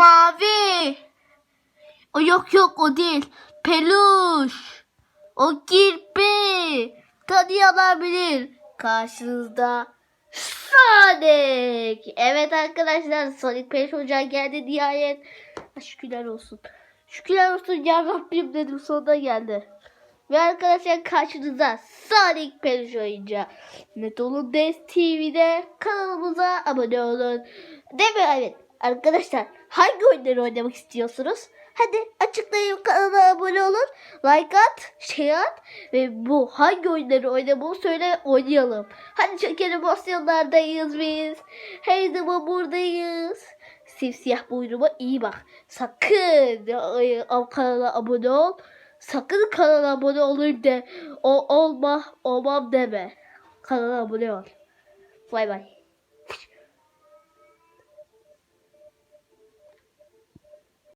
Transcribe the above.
Mavi. O yok yok o değil. Peluş. O kirpi. Tanıyanlar bilir. Karşınızda Sonic. Evet arkadaşlar Sonic Peluş Ocağı geldi nihayet. Ha, Şükürler olsun. Şükürler olsun ya Rabbim dedim sonunda geldi. Ve arkadaşlar karşınızda Sonic Peluş oyuncağı. Net olun Des TV'de kanalımıza abone olun. Değil mi? Evet. Arkadaşlar hangi oyunları oynamak istiyorsunuz? Hadi açıklayın kanala abone olun. Like at, şey at ve bu hangi oyunları oynamamı söyle oynayalım. Hadi çekelim mosyonlardayız biz. Her zaman buradayız. Simsiyah buyruma iyi bak. Sakın kanala abone ol. Sakın kanala abone olayım de o olma olmam deme. Kanala abone ol. Bay bay.